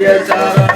Yes,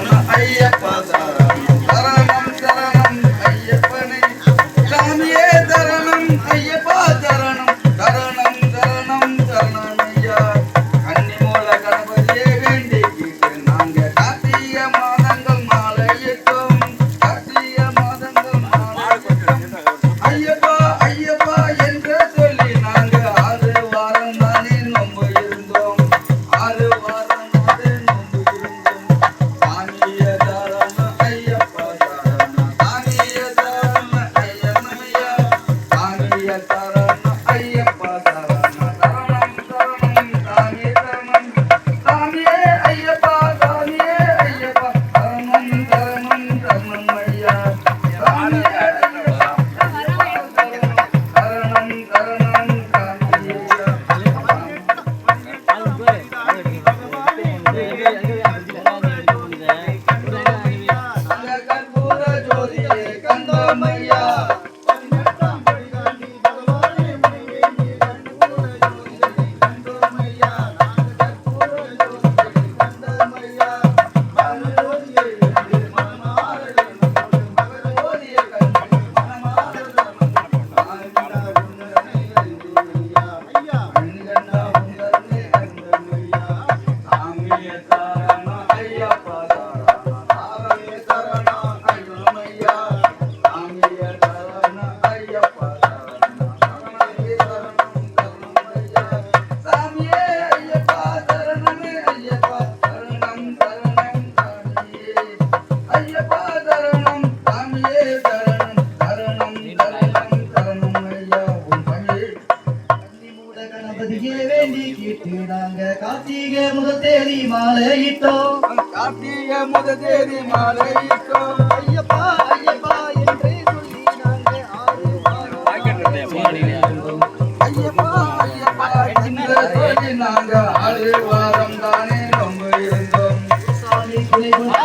얼굴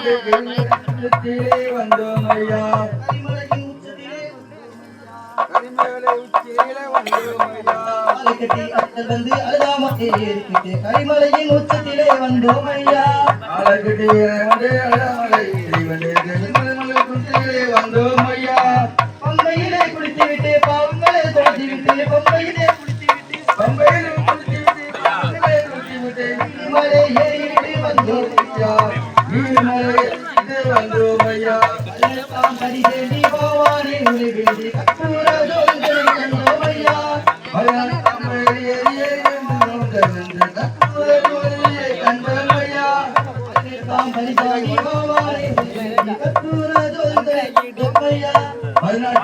உச்சத்திலே வந்தோம் ஐயா கரிமலையின் உச்சத்திலே வந்தோம் ஐயா அழகுடைய வந்து அழமலை வந்தோம் ஐயா பம்பையிலே குளித்து விட்டு பாவங்களை தொலைத்து விட்டு பம்பையிலே குளித்து விட்டு பம்பையிலே குளித்து விட்டு பம்பையிலே குளித்து விட்டு மலை ஏறி ಸರಿದಲ್ಲಿ ಹೋವಾನೆ ನುಡಿಬಿಡಿ ಕತ್ತೂರ ದೋಲ್ದಯ್ಯ ಭಯಾನ ಕಮಳಿಯೇ ಕಂದಯ್ಯ ಸರಿದಾಗಿ ಹೋವಾನೆ ಕತ್ತೂರ ದೋಲ್ದಯ್ಯ ಭಯಾನ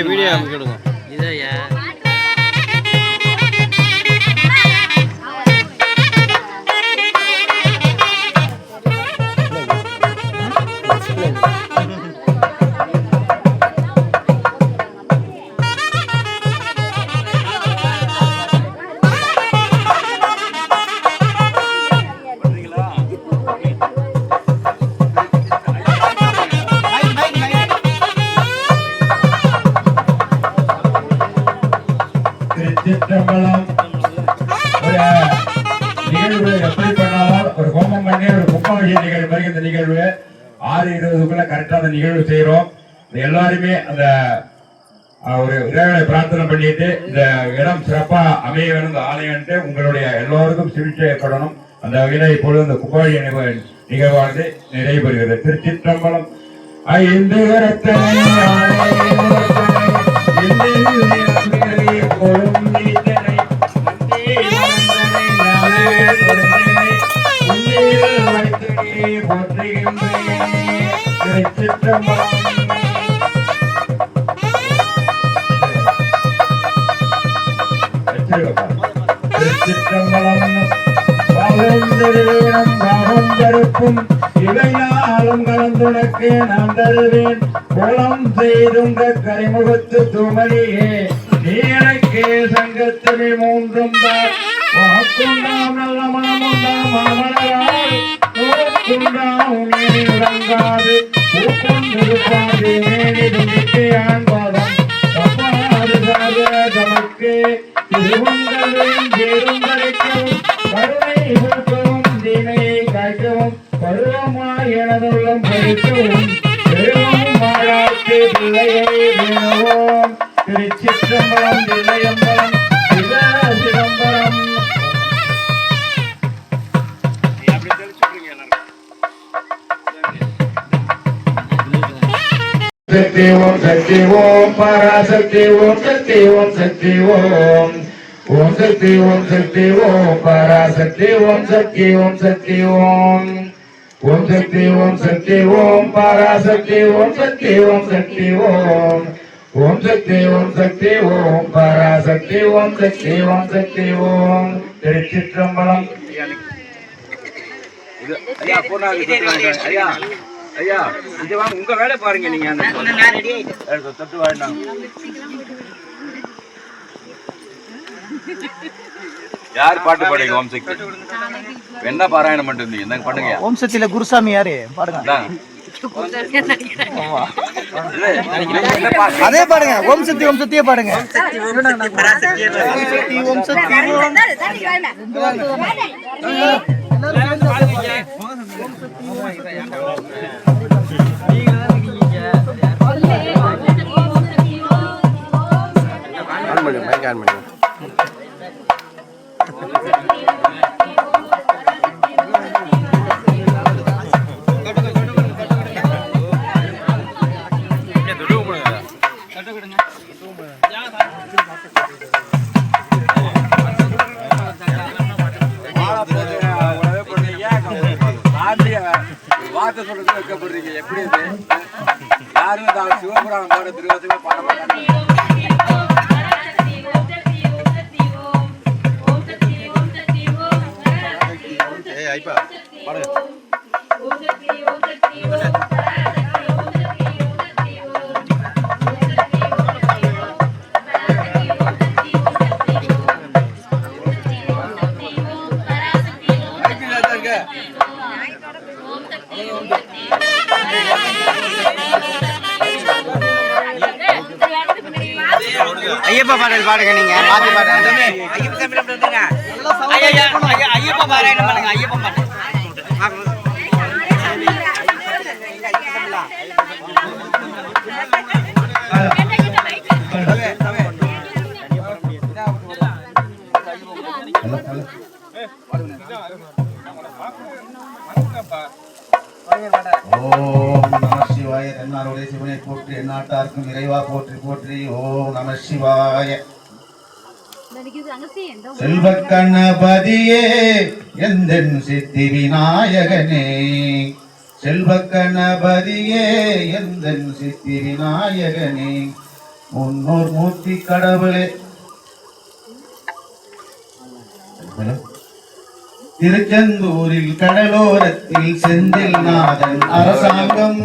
വീഡിയോ വീഡിയോ നമുക്ക് എടുക്കാം மாதிரி ஆறு இருபதுக்குள்ள கரெக்டா அந்த நிகழ்வு செய்யறோம் எல்லாருமே அந்த ஒரு இறைவனை பிரார்த்தனை பண்ணிட்டு இந்த இடம் சிறப்பா அமைய வேணும் இந்த ஆலயம்ட்டு உங்களுடைய எல்லோருக்கும் சிகிச்சை ஏற்படணும் அந்த வகையில் இப்பொழுது இந்த கும்பாபிஷேக நிகழ்வு- நிகழ்வானது நிறைவு பெறுகிறது திருச்சிற்றம்பலம் ஐந்து கரத்தனை கருப்பும் இவையாலும் கலந்துனக்கு நான் தருவேன் குளம் செய்துங்க கரிமுகத்து துமலியே நீரக்கே எனக்கு சங்கத்திலே மூன்றும் தான் வாக்குண்டாம் நல்ல மனமுண்டாம் அமரராய் நோக்குண்டாம் மேனி உறங்காது பூக்கொண்டிருப்பாது மேனி துணிக்கு ஆண்பாதம் தப்பாது சாத தமக்கு திருவங்களையும் பேரும் கருணை ஊக்கவும் தீமையை காய்க்கவும் பருவமாய் எனதுள்ளம் பறிக்கவும் பெருவும் மாழாக்கு பிள்ளையை வேணுவோம் திருச்சிற்றம்பலம் சிவ சிதம்பரம் சக்தி ஓம் சக்தி ஓம் பராசக்தி ஓம் சக்தி ஓம் சக்தி ஓம் ஓம் சக்தி ஓம் சக்தி ஓம் பராசக்தி ஓம் சக்தி ஓம் சக்தி ஓம் ஓம் சக்தி ஓம் சக்தி ஓம் பராசக்தி ஓம் சக்தி ஓம் சக்தி ஓம் ஓம் சக்தி ஓம் சக்தி ஓம் பராசக்தி ஓம் சக்தி ஓம் சக்தி ஓம் திருச்சிற்றம்பலம். ஐயா பூர்ணாங்க ஐயா. ஐயா இது வாங்க உங்க வேலை பாருங்க நீங்க அந்த தொட்டு வாங்கினா யார் பாட்டு பாடுங்க ஓம் சக்தி? என்ன பாராயணம் பண்ணிட்டு இருந்தீங்க இந்தாங்க பண்ணுங்க. ஓம் சக்தியில குருசாமி யாரு? என்ன பாருங்க. அதே பாருங்க ஓம் சக்தி ஓம் சக்தியே பாருங்க. ஓம் சக்தி ஓம் சக்தி ஆன் பண்ணி மைக் ஆன் பண்ணி வார்த்தை சொல்றது வைக்கப்படுறீங்க எப்படி இது? யாரும் தான் சிவபுராணம் பாட திருவத்துக்கு பாட மாட்டாங்க ஐப்பா பாடுங்க. ஐயப்பா பாடல் பாடுங்க நீங்க. மாத்தி பாடுங்க. ஐயப்பா பாராயணம் பண்ணுங்க ஐயப்பா பாட்டு செல்வ கணபதியே எந்தன் சித்தி விநாயகனே செல்வ கணபதியே எந்தன் சித்தி விநாயகனே முன்னோர் மூர்த்தி கடவுளே. திருச்செந்தூரில் கடலோரத்தில் செந்தில் நாதன் அரசாங்கம்.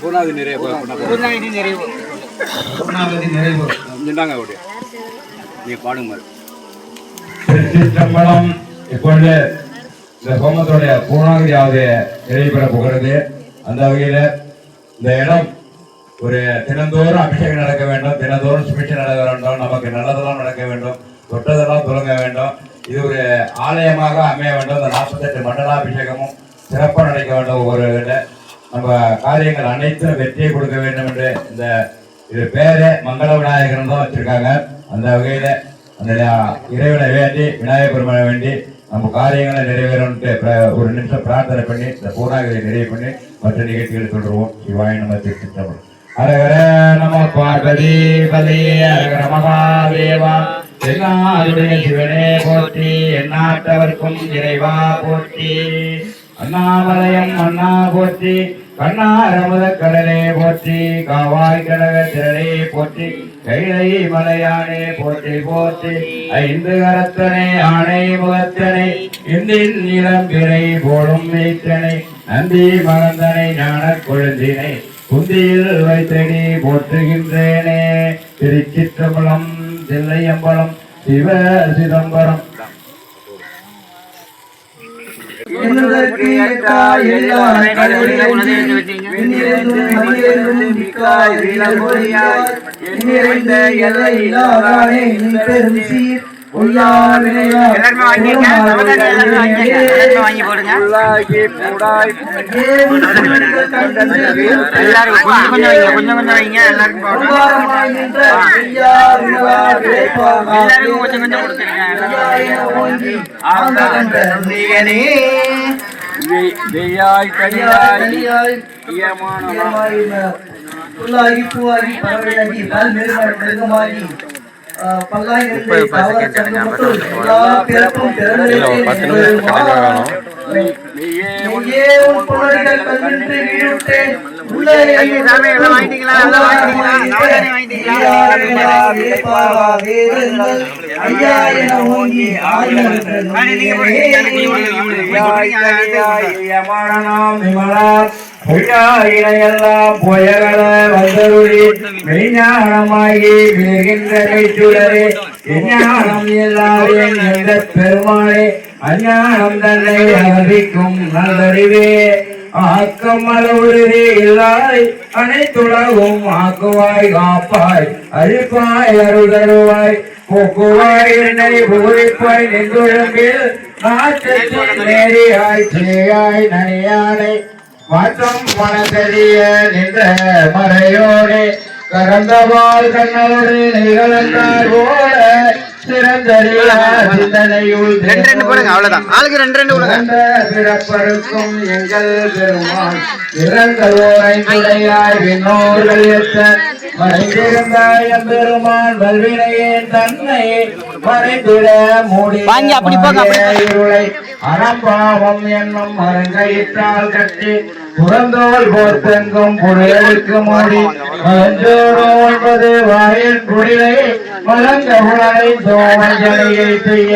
பூர்ணாவதி நிறைய பூர்ணாவதி நிறைவு. இந்தாங்க அப்படியே நீங்க பாடுங்க மாதிரி திருச்சிற்றம்பலம் இப்பொழுது இந்த ஹோமத்துடைய பூர்ணாகிரியாவது நிறைவு பெற போகிறது. அந்த வகையில இந்த இடம் ஒரு தினந்தோறும் அபிஷேகம் நடக்க வேண்டும். தினந்தோறும் சுபிட்சை நடக்க வேண்டும். நமக்கு நல்லதெல்லாம் நடக்க வேண்டும். தொட்டதெல்லாம் துலங்க வேண்டும். இது ஒரு ஆலயமாக அமைய வேண்டும். இந்த நாற்பத்தெட்டு மண்டலாபிஷேகமும் சிறப்பாக நடக்க வேண்டும். ஒவ்வொரு இதுல. நம்ம காரியங்கள் அனைத்தும் வெற்றியை கொடுக்க வேண்டும் என்று இந்த இது பேரே மங்கள விநாயகர் தான் வச்சிருக்காங்க. அந்த வகையில் அந்த இறைவனை வேண்டி விநாயகர் பெருமானை வேண்டி நம்ம காரியங்களை நிறைவேறணும்ட்டு பிர- ஒரு நிமிஷம் பிரார்த்தனை பண்ணி இந்த பூர்ணாகிரியை நிறைவு பண்ணி மற்ற நிகழ்ச்சிகளை தொடருவோம் சிவாய நம்ம திருச்சிற்றம்பலம் அரகர நம பார்வதி பதி ஹரஹர மகாதேவா. எல்லாருடைய சிவனே போற்றி எந்நாட்டவர்க்கும் இறைவா போற்றி. அண்ணாமலையம் அண்ணா போற்றி. கண்ணாரமுத கடலே போற்றி காவாய் கடக திரளே போற்றி கைலை மலையானே போற்றி போற்றி ஐந்து கரத்தனை ஆணை முகத்தனை இந்தில் நிலம் பிறை போடும் மீத்தனை நந்தி மகந்தனை ஞான கொழுந்தினை குந்தியில் வைத்தடி போற்றுகின்றேனே. திருச்சிற்றம்பலம் தில்லையம்பலம் சிவ சிதம்பரம் என்னதற்கு ஏற்றாய் மிக்காய் எண்ணிறைந்த எல்லை இல்லாதானே. பெரும் சீர் வாங்கி போடுங்க. எல்லாரும் கொஞ்சம் கொஞ்சம் வைங்க கொஞ்சம் கொஞ்சம் வைங்க எல்லாருக்கும் எல்லாருக்கும் கொஞ்சம் கொஞ்சம் கொடுத்துருங்க. வெய்யாய் ஈயமானவா. புல்லாகி பூவாகி பறவையாகி பல் மிருக மிருகமாகி பிறந்திருக்கேன் நீயே நீயே உன் புலன்கள் கல்வின்றி வீடுட்டேன். உள்ளே ஐயா, எல்லாம் வாங்கிட்டீங்களா? வந்தருளி மெய்ஞானமாகி விழுகின்ற மெய்ச்சுடரே விஞ்ஞானம் எந்த பெருமாளே அஞ்ஞானம் தன்னை அறிவிக்கும் நல்லறிவே ஆக்கம் அளவுறுதி இல்லாய் அனைத்துலகும் ஆக்குவாய் காப்பாய் அழிப்பாய் அருள்தருவாய் போக்குவாய் என்னை புகுவிப்பாய் நின்றுழம்பில் நாட்டத்தில் நேரியாய் செய்யாய் நனியானை மாற்றம் மனதெரிய நின்ற மறையோடு. கரந்தவாள் கண்ணோடு நிகழ்ந்தார் போல ரெண்டு ரெண்டு போடுங்க அவ்வளவுதான். ஆளுக்கு ரெண்டு ரெண்டு கொடுங்க சிறந்த பிறப்பருக்கும் எங்கள் பெருமான் இறந்தவோரை துணையாய் விண்ணோர்கள் எத்த மறைந்திருந்த எம்பெருமான் வல்வினையே தன்னை மறைந்திட மூடி வாங்கி அப்படி போங்க, அப்படி போங்க. இருளை அறம்பாவம் என்னும் மருங்கையிட்டால் கட்டி புறந்தோல் போர்த்தெங்கும் புடையலுக்கு மூடி மஞ்சோடு ஒன்பது வாயில் குடிலை மலங்க உலகை சோமஞ்சனையை செய்ய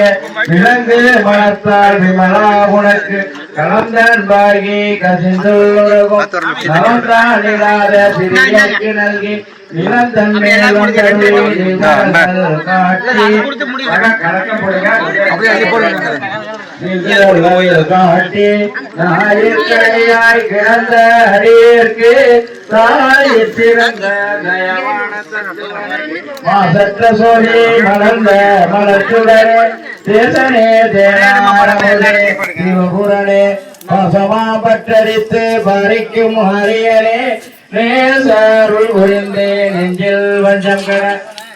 விலங்கு மலத்தால் விமலா உனக்கு. கலந்தன் பாகி கசிந்துள்ளொழுகும் இல்லாத சிறியக்கு நல்கி நிலந்தன் மேலும் கருவி காட்சி. கணக்க போடுங்க காட்டி நாயிற்கடையாய் கிடந்த அடியிற்கு தாயிற் பிறந்த மாசற்ற சோழி மலர்ந்த மலர்ச்சுடரே தேசனே சிவபுரனே பாசமா பற்றடித்து பறிக்கும் ஹரியனே நேசருள் புரிந்தே நெஞ்சில் வஞ்சம் கட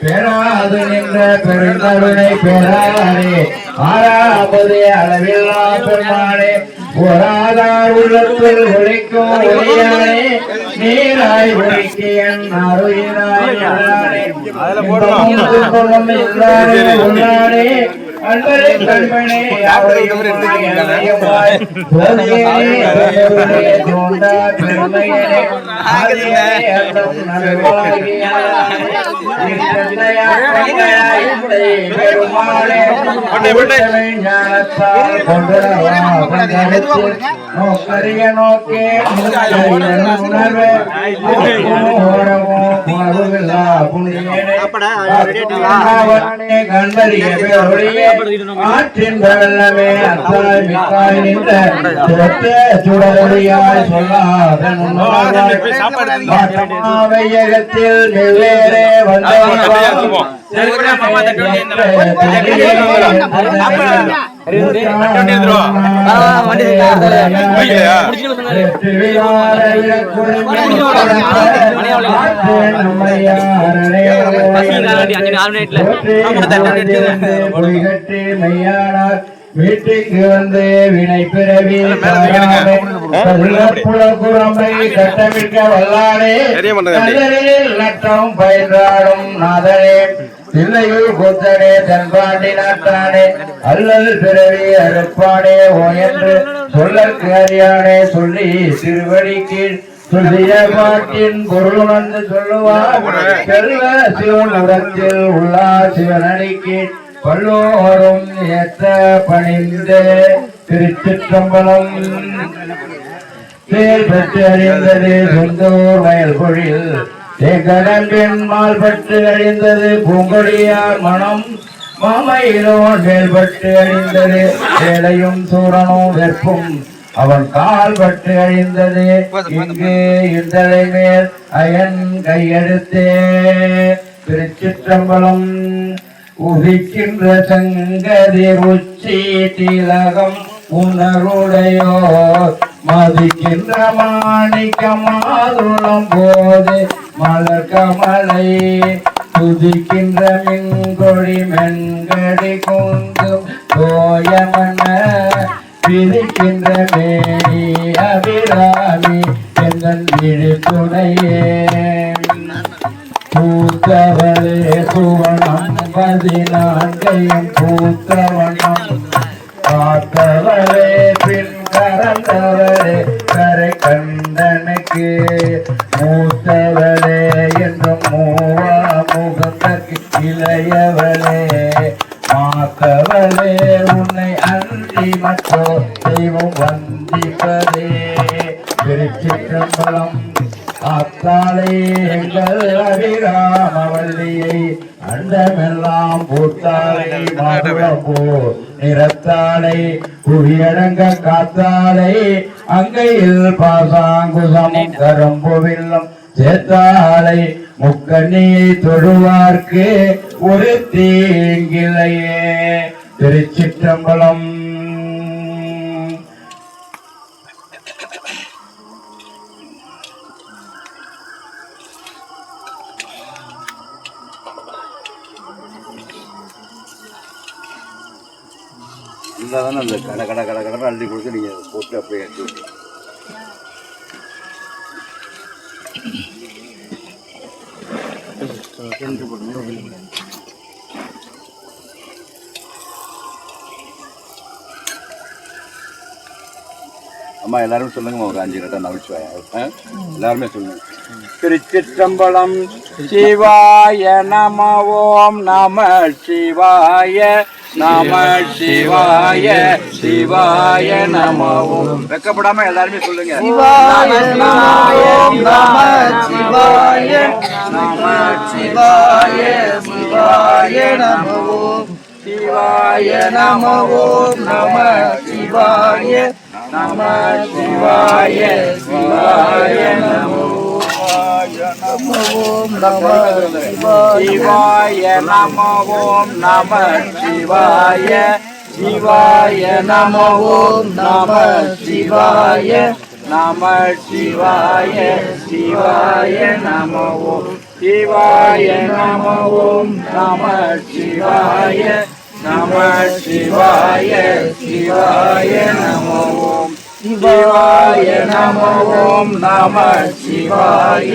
பெறாது நின்ற பெருந்தருணை பெறாரே ஆறாவது அளவில்லா பெருமானே பொறாதார் உள்ளத்தில் ஒழிக்கும் ஒளியானே நீராய் துன்பமும் இல்லாதே உள்ளானே நோக்கே உணர்வே ஆற்றின் வெள்ளமே அத்தாய் மிக்காய் நின்ற சுரத்த சுடரொழியாய் சொல்லாத வையகத்தில் வெவ்வேறே மையானார் வீட்டுக்கு வந்து வினை பிறவி புலகுரமை கட்டமிக்க வல்லாரே நட்டம் பயின்றாடும் நாதரே தில்லையுள் கொத்தனே தன்பாண்டி நாட்டானே அல்லல் பிறவி அறுப்பானே ஓ என்று சொல்லற்கு அறியானே சொல்லி திருவடி கீழ் சொல்லிய பொருள் வந்து சொல்லுவார். செல்வ சிவன் உடத்தில் உள்ளார் சிவனடிக்கு பல்லோரும் ஏற்ற பணிந்து திருச்சிற்றம்பலம். பேர் பெற்று அறிந்தது சொந்தூர் வயல் பொழில் தேக்கடம்பின் பட்டு அழிந்தது பூங்கொடியார் மனம். மாமையிலோன் மேல்பட்டு அழிந்தது வேலையும் சூரனும் வெற்பும் அவன் கால் பட்டு அழிந்தது இங்கு இந்தலை மேல் அயன் கையெடுத்தே. திருச்சிற்றம்பலம் உதிக்கின்ற சங்கதி உச்சி திலகம் உணருடையோ. மதிக்கின்ற மாணிக்க மாதுளம் போது மலர் கமலை துதிக்கின்ற மின்கொழி மென்கடி குந்தும் கோயமன பிரிக்கின்ற மேனி அபிராமி எங்கள் விழி துணையே. பூத்தவளே சுவனம் பதினான்கையும் பூத்தவனம். காத்தவளே பின் கறந்தவளே கரை கண்டனுக்கு மூத்தவளே என்றும் மூவா முகத்தற்கு இளையவளே. மாத்தவளே உன்னை அன்றி மற்றோ தெய்வம் வந்திப்பதே. திருச்சிற்றம்பலம் அத்தாளே எங்கள் அபிராமவல்லியை அண்டமெல்லாம் பூத்தாளை மாதுளம்பூ நிறத்தாளை புவியடங்க காத்தாளை அங்கையில் பாசாங்குசமும் கரும்புவில்லும் சேத்தாளை முக்கண்ணியை தொழுவார்க்கு ஒரு தீங்கிலையே. திருச்சிற்றம்பலம் இருந்தால் தானே அந்த கடை கடை கடை கடை அள்ளி கொடுத்து நீங்கள் போட்டு அப்படியே எடுத்து அம்மா எல்லாரும் சொல்லுங்கம்மா ஒரு அஞ்சு கட்டம் நவிச்சுவாயா எல்லாருமே சொல்லுங்க. திருச்சிற்றம்பலம் சிவாய நம ஓம் நம சிவாய நம சிவாய சிவாய நம ஓம் வெக்கப்படாம எல்லாருமே சொல்லுங்க. சிவாய நம சிவாய நம சிவாய சிவாய நம ஓம் சிவாய நம ஓம் நம சிவாய நம சிவாய சிவாய நம நம ஓம் நம சிவாய சிவாய நம ஓம் நம சிவாய சிவாய நம. ஓம் நம சிவாய நம சிவாய சிவாய நம ஓம் சிவாய நம. ஓம் நம சிவாய நம சிவாய சிவாய நம ஓம் சிவாய நம ஓம் நம சிவாய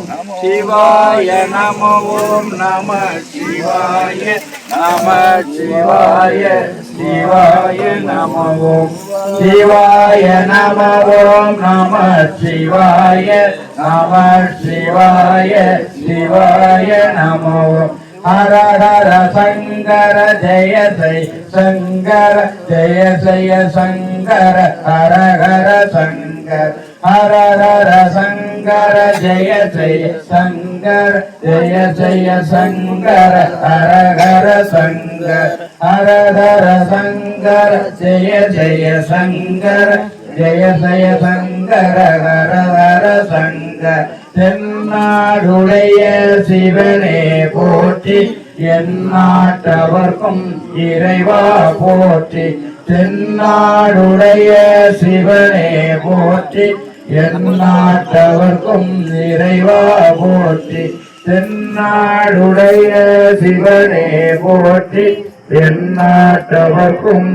சிவாய நம ஓம் நம சிவாய நம சிவாய சிவாய நம ஓம் சிவாய நம ஓம் நம சிவாய நம சிவாய சிவாய நம ஓம் ஹர ஹர சங்கர ஜய ஜெய சங்கர ஜெய ஜெய சங்கர ஹர ஹர சங்கர ஹர ஹர சங்கர ஜெய ஜெய சங்கர ஜெய ஜெய சங்கர ஹர ஹர சங்கர ஹர ஹர சங்கர ஜெய ஜெய சங்கர ஜெய ஜெய சங்கர ஹர ஹர சங்கர தென்னாடுடைய சிவனே போற்றி என் நாட்டவர்க்கும் இறைவா போற்றி தென்னாடுடைய சிவனே போற்றி எந்நாட்டவர்க்கும் இறைவா போற்றி. தென்னாடுடைய சிவனே போற்றி எந்நாட்டவர்க்கும்